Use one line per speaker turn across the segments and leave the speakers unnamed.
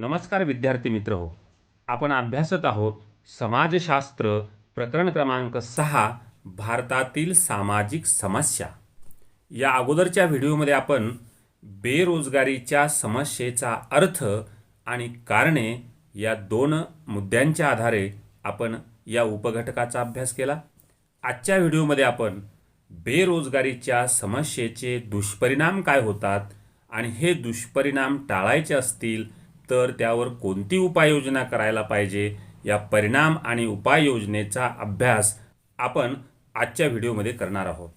नमस्कार विद्यार्थी मित्र हो. आपण अभ्यासत आहोत समाजशास्त्र प्रकरण क्रमांक सहा भारतातील सामाजिक समस्या. या अगोदरच्या व्हिडिओमध्ये आपण बेरोजगारीच्या समस्येचा अर्थ आणि कारणे या दोन मुद्द्यांच्या आधारे आपण या उपघटकाचा अभ्यास केला. आजच्या व्हिडिओमध्ये आपण बेरोजगारीच्या समस्येचे दुष्परिणाम काय होतात आणि हे दुष्परिणाम टाळायचे असतील तर त्यावर कोणती उपाययोजना करायला पाहिजे? या परिणाम आणि उपाययोजनेचा अभ्यास आपण आजच्या व्हिडिओमध्ये करणार आहोत.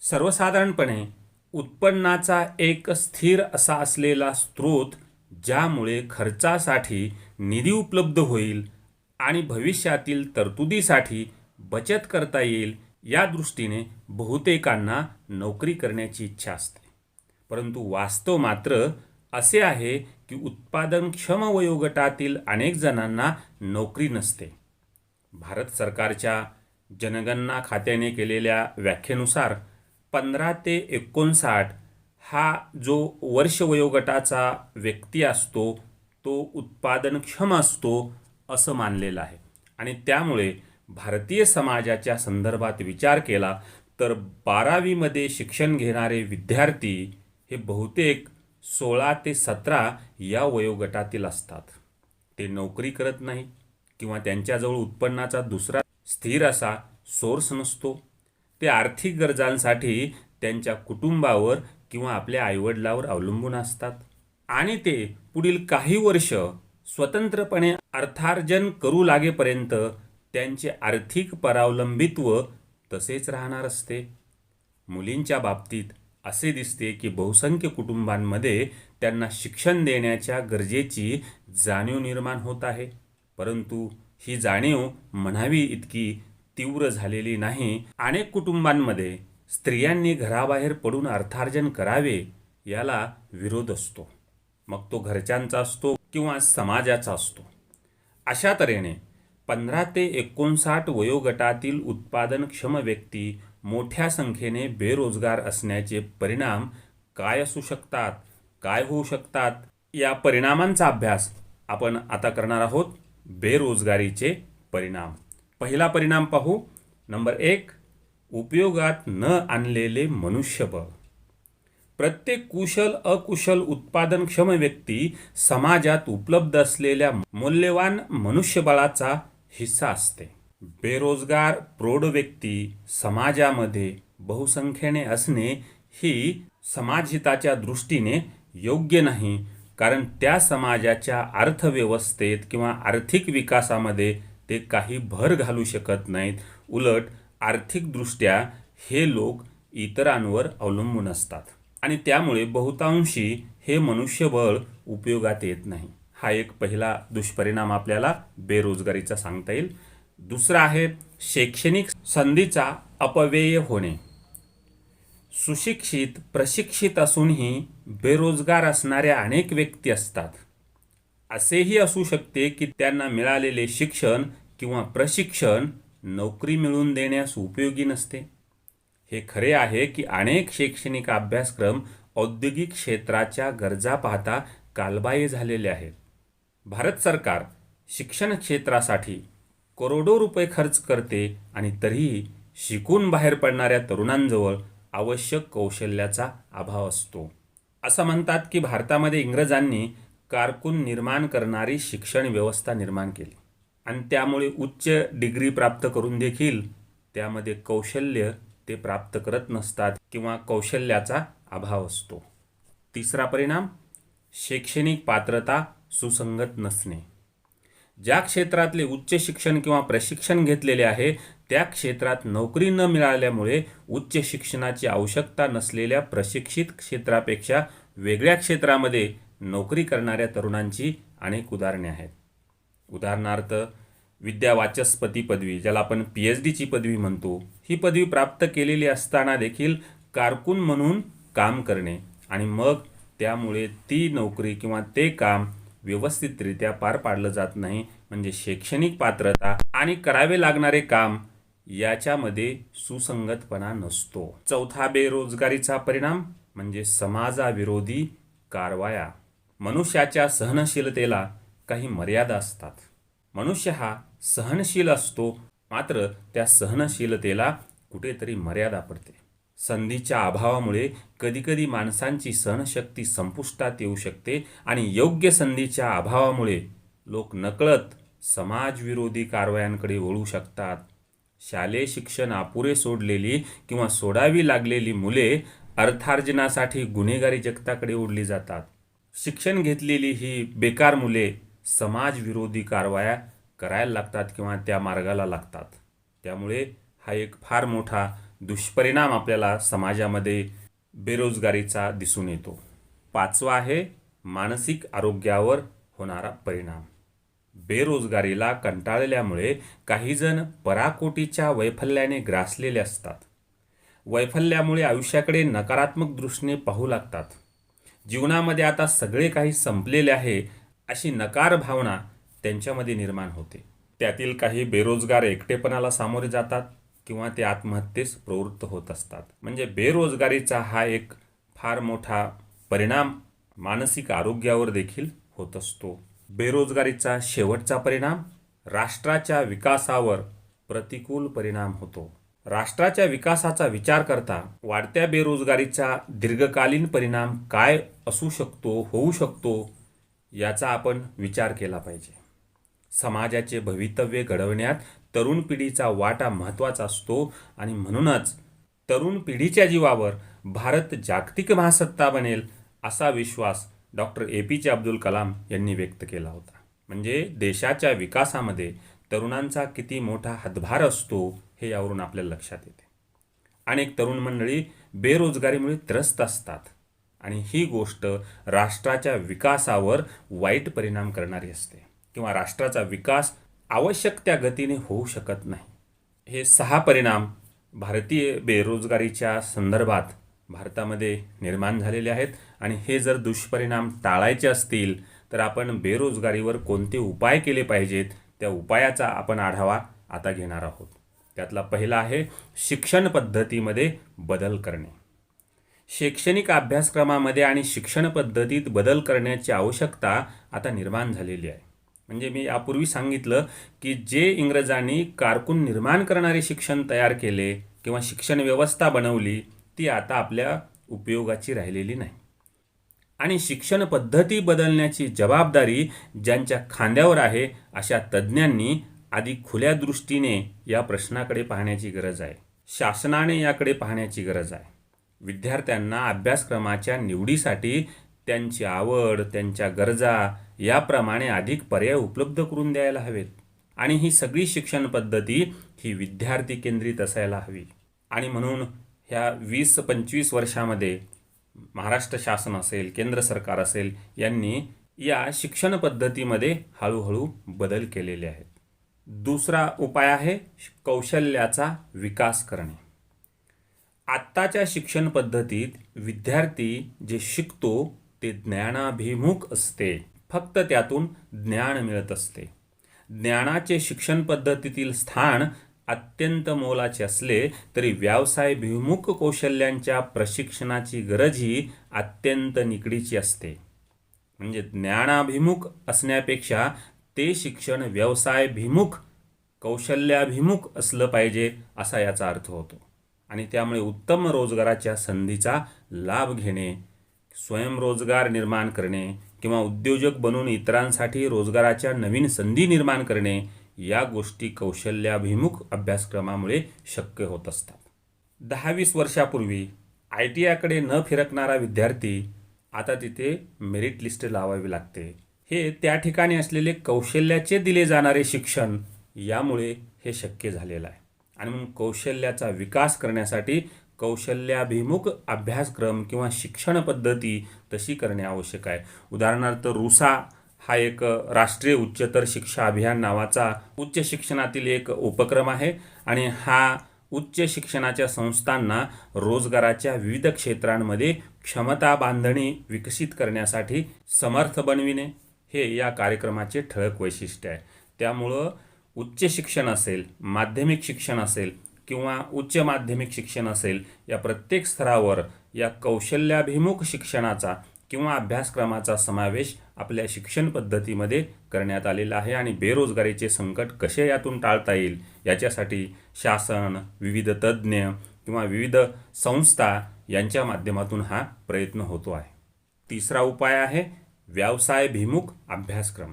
सर्वसाधारणपणे उत्पन्नाचा एक स्थिर असा असलेला स्रोत ज्यामुळे खर्चासाठी निधी उपलब्ध होईल आणि भविष्यातील तरतुदीसाठी बचत करता येईल या दृष्टीने बहुतेकांना नोकरी करण्याची इच्छा असते. परंतु वास्तव मात्र असे आहे की उत्पादनक्षम वयोगटातील अनेक जणांना नोकरी नसते. भारत सरकारच्या जनगणना खात्याने केलेल्या व्याख्येनुसार पंधरा ते एकोणसाठ हा जो वर्ष वयोगटाचा व्यक्ती असतो तो उत्पादनक्षम असतो असं मानलेलं आहे. आणि त्यामुळे भारतीय समाजाच्या संदर्भात विचार केला तर बारावीमध्ये शिक्षण घेणारे विद्यार्थी हे बहुतेक सोळा ते सतरा या वयोगटातील असतात. ते नोकरी करत नाही किंवा त्यांच्याजवळ उत्पन्नाचा दुसरा स्थिर असा सोर्स नसतो. ते आर्थिक गरजांसाठी त्यांच्या कुटुंबावर किंवा आपल्या आईवडिलावर अवलंबून असतात. आणि ते पुढील काही वर्ष स्वतंत्रपणे अर्थार्जन करू लागेपर्यंत त्यांचे आर्थिक परावलंबित्व तसेच राहणार असते. मुलींच्या बाबतीत असे दिसते की बहुसंख्य कुटुंबांमध्ये त्यांना शिक्षण देण्याच्या गरजेची जाणीव निर्माण होत आहे. परंतु ही जाणीव म्हणावी इतकी तीव्र झालेली नाही. अनेक कुटुंबांमध्ये स्त्रियांनी घराबाहेर पडून अर्थार्जन करावे याला विरोध असतो. मग तो घरच्यांचा असतो किंवा समाजाचा असतो. अशा तऱ्हेने पंधरा ते एकोणसाठ वयोगटातील उत्पादनक्षम व्यक्ती मोठ्या संख्येने बेरोजगार असण्याचे परिणाम काय असू शकतात? काय होऊ शकतात? या परिणामांचा अभ्यास आपण आता करणार आहोत बेरोजगारीचे परिणाम. पहिला परिणाम पाहू. नंबर एक उपयोगात न आणलेले मनुष्यबळ. प्रत्येक कुशल अकुशल उत्पादनक्षम व्यक्ती समाजात उपलब्ध असलेल्या मौल्यवान मनुष्यबळाचा हिस्सा असते. बेरोजगार प्रौढ व्यक्ती समाजामध्ये बहुसंख्येने असणे ही समाजहिताच्या दृष्टीने योग्य नाही. कारण त्या समाजाच्या अर्थव्यवस्थेत किंवा आर्थिक विकासामध्ये ते काही भर घालू शकत नाहीत. उलट आर्थिकदृष्ट्या हे लोक इतरांवर अवलंबून असतात. आणि त्यामुळे बहुतांशी हे मनुष्यबळ उपयोगात येत नाही. हा एक पहिला दुष्परिणाम आपल्याला बेरोजगारीचा सांगता येईल. दुसरा आहे शैक्षणिक संधीचा अपव्यय होणे. सुशिक्षित प्रशिक्षित असूनही बेरोजगार असणाऱ्या अनेक व्यक्ती असतात. असेही असू शकते की त्यांना मिळालेले शिक्षण किंवा प्रशिक्षण नोकरी मिळवून देण्यास उपयोगी नसते. हे खरे आहे की अनेक शैक्षणिक अभ्यासक्रम औद्योगिक क्षेत्राच्या गरजा पाहता कालबाह्य झालेले आहेत. भारत सरकार शिक्षण क्षेत्रासाठी करोडो रुपये खर्च करते आणि तरीही शिकून बाहेर पडणाऱ्या तरुणांजवळ आवश्यक कौशल्याचा अभाव असतो. असं म्हणतात की भारतामध्ये इंग्रजांनी कारकून निर्माण करणारी शिक्षण व्यवस्था निर्माण केली. आणि त्यामुळे उच्च डिग्री प्राप्त करून देखील त्यामध्ये कौशल्य ते प्राप्त करत नसतात किंवा कौशल्याचा अभाव असतो. तिसरा परिणाम शैक्षणिक पात्रता सुसंगत नसणे. ज्या क्षेत्रातले उच्च शिक्षण किंवा प्रशिक्षण घेतलेले आहे त्या क्षेत्रात नोकरी न मिळाल्यामुळे उच्च शिक्षणाची आवश्यकता नसलेल्या प्रशिक्षित क्षेत्रापेक्षा वेगळ्या क्षेत्रामध्ये नोकरी करणाऱ्या तरुणांची अनेक उदाहरणे आहेत. उदाहरणार्थ विद्यावाचस्पती पदवी ज्याला आपण पी एच डीची पदवी म्हणतो ही पदवी प्राप्त केलेली असताना देखील कारकून म्हणून काम करणे आणि मग त्यामुळे ती नोकरी किंवा ते काम व्यवस्थितरित्या पार पाडलं जात नाही. म्हणजे शैक्षणिक पात्रता आणि करावे लागणारे काम याच्यामध्ये सुसंगतपणा नसतो. चौथा बेरोजगारीचा परिणाम म्हणजे समाजाविरोधी कारवाया. मनुष्याच्या सहनशीलतेला काही मर्यादा असतात. मनुष्य हा सहनशील असतो मात्र त्या सहनशीलतेला कुठेतरी मर्यादा पडते. संधीच्या अभावामुळे कधीकधी माणसांची सहनशक्ती संपुष्टात येऊ शकते आणि योग्य संधीच्या अभावामुळे लोक नकळत समाजविरोधी कारवायांकडे वळू शकतात. शालेय शिक्षण अपुरे सोडलेली किंवा सोडावी लागलेली मुले अर्थार्जनासाठी गुन्हेगारी जगताकडे ओढली जातात. शिक्षण घेतलेली ही बेकार मुले समाजविरोधी कारवाया करायला लागतात किंवा त्या मार्गाला लागतात. त्यामुळे हा एक फार मोठा दुष्परिणाम आपल्याला समाजामध्ये बेरोजगारीचा दिसून येतो. पाचवा आहे मानसिक आरोग्यावर होणारा परिणाम. बेरोजगारीला कंटाळल्यामुळे काहीजण पराकोटीच्या वैफल्याने ग्रासलेले असतात. वैफल्यामुळे आयुष्याकडे नकारात्मक दृष्टीने पाहू लागतात. जीवनामध्ये आता सगळे काही संपलेले आहे अशी नकार भावना त्यांच्यामध्ये निर्माण होते. त्यातील काही बेरोजगार एकटेपणाला सामोरे जातात. किंवा ते आत्महत्येस प्रवृत्त होत असतात. म्हणजे बेरोजगारीचा हा एक फार मोठा परिणाम मानसिक आरोग्यावर देखील होत असतो. बेरोजगारीचा शेवटचा परिणाम राष्ट्राच्या विकासावर प्रतिकूल परिणाम होतो. राष्ट्राच्या विकासाचा विचार करता वाढत्या बेरोजगारीचा दीर्घकालीन परिणाम काय असू शकतो होऊ शकतो याचा आपण विचार केला पाहिजे. समाजाचे भवितव्य घडवण्यात तरुण पिढीचा वाटा महत्त्वाचा असतो. आणि म्हणूनच तरुण पिढीच्या जीवावर भारत जागतिक महासत्ता बनेल असा विश्वास डॉक्टर ए पी जे अब्दुल कलाम यांनी व्यक्त केला होता. म्हणजे देशाच्या विकासामध्ये तरुणांचा किती मोठा हातभार असतो हे यावरून आपल्याला लक्षात येते. अनेक तरुण मंडळी बेरोजगारीमुळे त्रस्त असतात. आणि ही गोष्ट राष्ट्राच्या विकासावर वाईट परिणाम करणारी असते. किंवा राष्ट्राचा विकास आवश्यक त्या गतीने होऊ शकत नाही. हे सहा परिणाम भारतीय बेरोजगारीच्या संदर्भात भारतामध्ये निर्माण झालेले आहेत आणि हे जर दुष्परिणाम टाळायचे असतील तर आपण बेरोजगारीवर कोणते उपाय केले पाहिजेत? त्या उपायाचा आपण आढावा आता घेणार आहोत. त्यातला पहिला आहे शिक्षण पद्धतीमध्ये बदल करणे. शैक्षणिक अभ्यासक्रमामध्ये आणि शिक्षण पद्धतीत बदल करण्याची आवश्यकता आता निर्माण झालेली आहे. म्हणजे मी यापूर्वी सांगितलं की जे इंग्रजांनी कारकून निर्माण करणारे शिक्षण तयार केले किंवा शिक्षण व्यवस्था बनवली ती आता आपल्या उपयोगाची राहिलेली नाही. आणि शिक्षण पद्धती बदलण्याची जबाबदारी ज्यांच्या खांद्यावर आहे अशा तज्ज्ञांनी आधी खुल्या दृष्टीने या प्रश्नाकडे पाहण्याची गरज आहे. शासनाने याकडे पाहण्याची गरज आहे. विद्यार्थ्यांना अभ्यासक्रमाच्या निवडीसाठी त्यांची आवड त्यांच्या गरजा याप्रमाणे अधिक पर्याय उपलब्ध करून द्यायला हवेत. आणि ही सगळी शिक्षण पद्धती ही विद्यार्थी केंद्रित असायला हवी. आणि म्हणून ह्या वीस पंचवीस वर्षामध्ये महाराष्ट्र शासन असेल केंद्र सरकार असेल यांनी या शिक्षण पद्धतीमध्ये हळूहळू बदल केलेले आहेत. दुसरा उपाय आहे कौशल्याचा विकास करणे. आत्ताच्या शिक्षण पद्धतीत विद्यार्थी जे शिकतो ते ज्ञानाभिमुख असते. फक्त त्यातून ज्ञान मिळत असते. ज्ञानाचे शिक्षण पद्धतीतील स्थान अत्यंत मोलाचे असले तरी व्यवसायभिमुख कौशल्यांच्या प्रशिक्षणाची गरज ही अत्यंत निकडीची असते. म्हणजे ज्ञानाभिमुख असण्यापेक्षा ते शिक्षण व्यवसायभिमुख कौशल्याभिमुख असलं पाहिजे असा याचा अर्थ होतो. आणि त्यामुळे उत्तम रोजगाराच्या संधीचा लाभ घेणे स्वयंरोजगार निर्माण करणे किंवा उद्योजक बनून इतरांसाठी रोजगाराच्या नवीन संधी निर्माण करणे या गोष्टी कौशल्याभिमुख अभ्यासक्रमामुळे शक्य होत असतात. दहा वीस वर्षापूर्वी आय टी आयकडे न फिरकणारा विद्यार्थी आता तिथे मेरिट लिस्ट लावावी लागते. हे त्या ठिकाणी असलेले कौशल्याचे दिले जाणारे शिक्षण यामुळे हे शक्य झालेलं आहे. आणि म्हणून कौशल्याचा विकास करण्यासाठी कौशल्याभिमुख अभ्यासक्रम किंवा शिक्षण पद्धती तशी करणे आवश्यक आहे. उदाहरणार्थ रुसा हा एक राष्ट्रीय उच्चतर शिक्षा अभियान नावाचा उच्च शिक्षणातील एक उपक्रम आहे आणि हा उच्च शिक्षणाच्या संस्थांना रोजगाराच्या विविध क्षेत्रांमध्ये क्षमता बांधणी विकसित करण्यासाठी समर्थ बनविणे हे या कार्यक्रमाचे ठळक वैशिष्ट्य आहे. त्यामुळं उच्च शिक्षण असेल माध्यमिक शिक्षण असेल किंवा उच्च माध्यमिक शिक्षण असेल या प्रत्येक स्तरावर या कौशल्याभिमुख शिक्षणाचा किंवा अभ्यासक्रमाचा समावेश आपल्या शिक्षण पद्धतीमध्ये करण्यात आलेला आहे आणि बेरोजगारीचे संकट कसे यातून टाळता येईल याच्यासाठी शासन विविध तज्ज्ञ किंवा विविध संस्था यांच्या माध्यमातून हा प्रयत्न होतो आहे. तिसरा उपाय आहे व्यवसायभिमुख अभ्यासक्रम.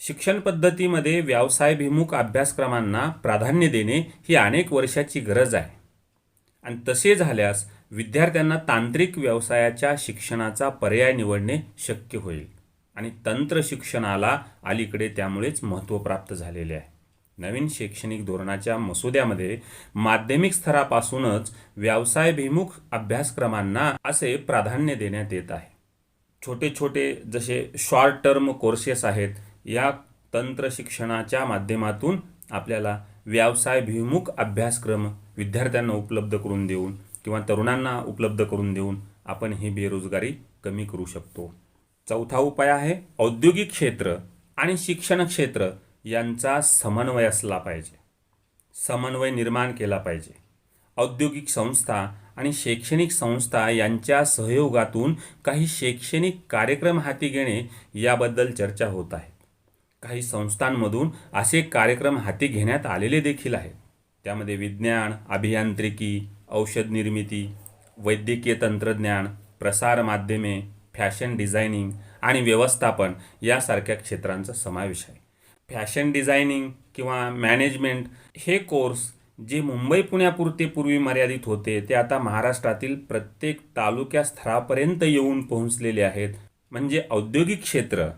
शिक्षण पद्धतीमध्ये व्यवसायभिमुख अभ्यासक्रमांना प्राधान्य देणे ही अनेक वर्षाची गरज आहे. आणि तसे झाल्यास विद्यार्थ्यांना तांत्रिक व्यवसायाच्या शिक्षणाचा पर्याय निवडणे शक्य होईल. आणि तंत्र शिक्षणाला अलीकडे त्यामुळेच महत्त्व प्राप्त झालेले आहे. नवीन शैक्षणिक धोरणाच्या मसुद्यामध्ये माध्यमिक स्तरापासूनच व्यवसायभिमुख अभ्यासक्रमांना असे प्राधान्य देण्यात येत आहे. छोटे छोटे जसे शॉर्ट टर्म कोर्सेस आहेत या तंत्र शिक्षणाच्या माध्यमातून आपल्याला व्यवसायभिमुख अभ्यासक्रम विद्यार्थ्यांना उपलब्ध करून देऊन किंवा तरुणांना उपलब्ध करून देऊन आपण ही बेरोजगारी कमी करू शकतो. चौथा उपाय आहे औद्योगिक क्षेत्र आणि शिक्षण क्षेत्र यांचा समन्वय असला पाहिजे. समन्वय निर्माण केला पाहिजे. औद्योगिक संस्था आणि शैक्षणिक संस्था यांच्या सहयोगातून काही शैक्षणिक कार्यक्रम हाती घेणे याबद्दल चर्चा होत आहे. काही संस्थांमधून असे कार्यक्रम हाती घेण्यात आलेले देखील आहेत त्यामध्ये विज्ञान अभियांत्रिकी औषध निर्मिती वैद्यकीय तंत्रज्ञान प्रसार माध्यमे फॅशन डिझायनिंग आणि व्यवस्थापन यासारख्या क्षेत्रांचा समावेश आहे. फॅशन डिझायनिंग किंवा मॅनेजमेंट हे कोर्स जे मुंबई पुण्यापुरते पूर्वी मर्यादित होते ते आता महाराष्ट्रातील प्रत्येक तालुक्या स्तरापर्यंत येऊन पोहोचलेले आहेत. म्हणजे औद्योगिक क्षेत्र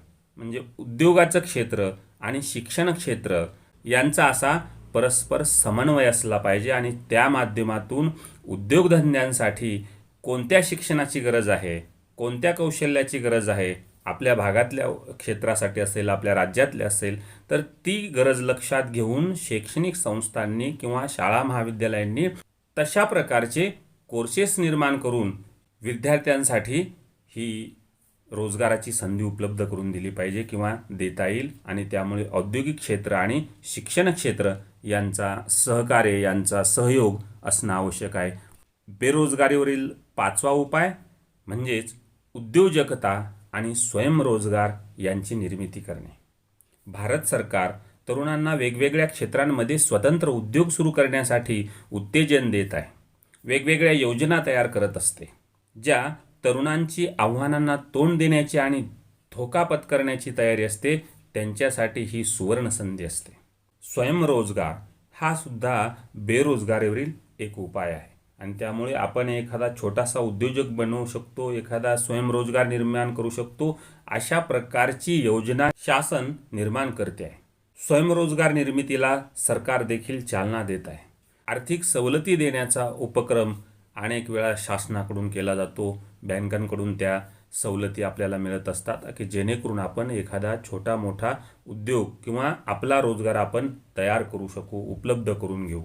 म्हणजे उद्योगाचं क्षेत्र आणि शिक्षण क्षेत्र यांचा असा परस्पर समन्वय असला पाहिजे आणि त्या माध्यमातून उद्योगधंद्यांसाठी कोणत्या शिक्षणाची गरज आहे कोणत्या कौशल्याची गरज आहे आपल्या भागातल्या क्षेत्रासाठी असेल आपल्या राज्यातल्या असेल तर ती गरज लक्षात घेऊन शैक्षणिक संस्थांनी किंवा शाळा महाविद्यालयांनी तशा प्रकारचे कोर्सेस निर्माण करून विद्यार्थ्यांसाठी ही रोजगाराची संधी उपलब्ध करून दिली पाहिजे किंवा देता येईल. आणि त्यामुळे औद्योगिक क्षेत्र आणि शिक्षण क्षेत्र यांचा सहकार्य यांचा सहयोग असणं आवश्यक आहे. बेरोजगारीवरील पाचवा उपाय म्हणजेच उद्योजकता आणि स्वयंरोजगार यांची निर्मिती करणे. भारत सरकार तरुणांना वेगवेगळ्या क्षेत्रांमध्ये स्वतंत्र उद्योग सुरू करण्यासाठी उत्तेजन देत आहे. वेगवेगळ्या योजना तयार करत असते ज्या तरुणांची आव्हानांना तोंड देण्याची आणि धोका पत्करण्याची तयारी असते त्यांच्यासाठी ही सुवर्ण संधी असते. स्वयंरोजगार हा सुद्धा बेरोजगारीवरील एक उपाय आहे. आणि त्यामुळे आपण एखादा छोटासा उद्योजक बनवू शकतो एखादा स्वयंरोजगार निर्माण करू शकतो अशा प्रकारची योजना शासन निर्माण करते आहे. स्वयंरोजगार निर्मितीला सरकार देखील चालना देत आहे. आर्थिक सवलती देण्याचा उपक्रम अनेक वेळा शासनाकडून केला जातो. बँकांकडून त्या सवलती आपल्याला मिळत असतात की जेणेकरून आपण एखादा छोटा मोठा उद्योग किंवा आपला रोजगार आपण तयार करू शकू उपलब्ध करून घेऊ.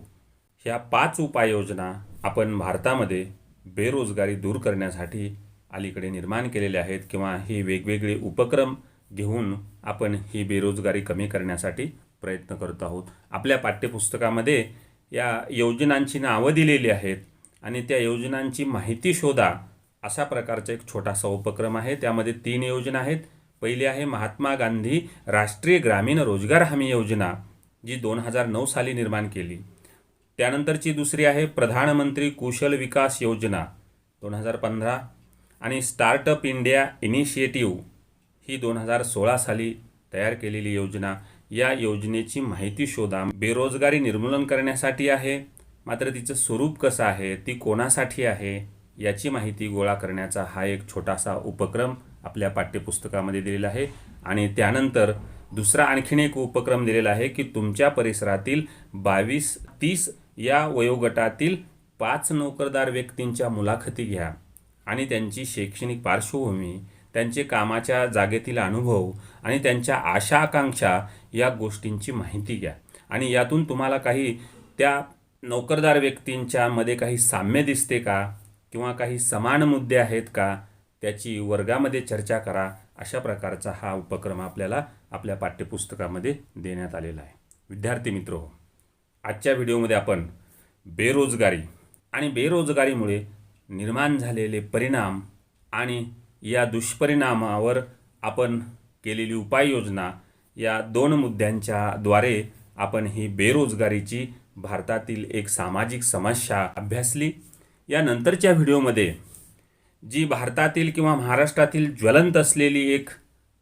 ह्या पाच उपाययोजना आपण भारतामध्ये बेरोजगारी दूर करण्यासाठी अलीकडे निर्माण केलेले आहेत किंवा हे वेगवेगळे उपक्रम घेऊन आपण ही बेरोजगारी कमी करण्यासाठी प्रयत्न करत आहोत. आपल्या पाठ्यपुस्तकामध्ये या योजनांची नावं दिलेली आहेत आणि त्या योजनांची माहिती शोधा अशा प्रकारचा एक छोटासा उपक्रम आहे. त्यामध्ये तीन योजना आहेत. पहिली आहे महात्मा गांधी राष्ट्रीय ग्रामीण रोजगार हमी योजना जी दोन हजार नऊ साली निर्माण केली. त्यानंतरची दुसरी आहे प्रधानमंत्री कुशल विकास योजना दोन हजार पंधरा. आणि स्टार्टअप इंडिया इनिशिएटिव्ह ही दोन हजार सोळा साली तयार केलेली योजना. या योजनेची माहिती शोधा. बेरोजगारी निर्मूलन करण्यासाठी आहे. मात्र तिचं स्वरूप कसं आहे? ती कोणासाठी आहे? याची माहिती गोळा करण्याचा हा एक छोटासा उपक्रम आपल्या पाठ्यपुस्तकामध्ये दिलेला आहे. आणि त्यानंतर दुसरा आणखीन एक उपक्रम दिलेला आहे की तुमच्या परिसरातील बावीस तीस या वयोगटातील पाच नोकरदार व्यक्तींच्या मुलाखती घ्या आणि त्यांची शैक्षणिक पार्श्वभूमी त्यांचे कामाच्या जागेतील अनुभव आणि त्यांच्या आशा आकांक्षा या गोष्टींची माहिती घ्या. आणि यातून तुम्हाला काही त्या नोकरदार व्यक्तींच्यामध्ये काही साम्य दिसते का? किंवा काही समान मुद्दे आहेत का त्याची वर्गामध्ये चर्चा करा अशा प्रकारचा हा उपक्रम आपल्याला आपल्या पाठ्यपुस्तकामध्ये देण्यात आलेला आहे. विद्यार्थी मित्र हो आजच्या व्हिडिओमध्ये आपण बेरोजगारी आणि बेरोजगारीमुळे निर्माण झालेले परिणाम आणि या दुष्परिणामावर आपण केलेली उपाययोजना या दोन मुद्द्यांच्या द्वारे आपण ही बेरोजगारीची भारतातील एक सामाजिक समस्या अभ्यासली. या नंतरच्या व्हिडिओमध्ये जी भारतातील किंवा महाराष्ट्रातील ज्वलंत असलेली एक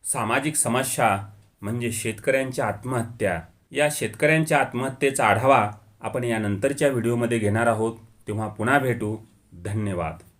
सामाजिक समस्या म्हणजे शेतकऱ्यांच्या आत्महत्या या शेतकऱ्यांच्या आत्महत्येचा आढावा आपण या नंतरच्या व्हिडिओमध्ये घेणार आहोत. तेव्हा पुन्हा भेटू. धन्यवाद.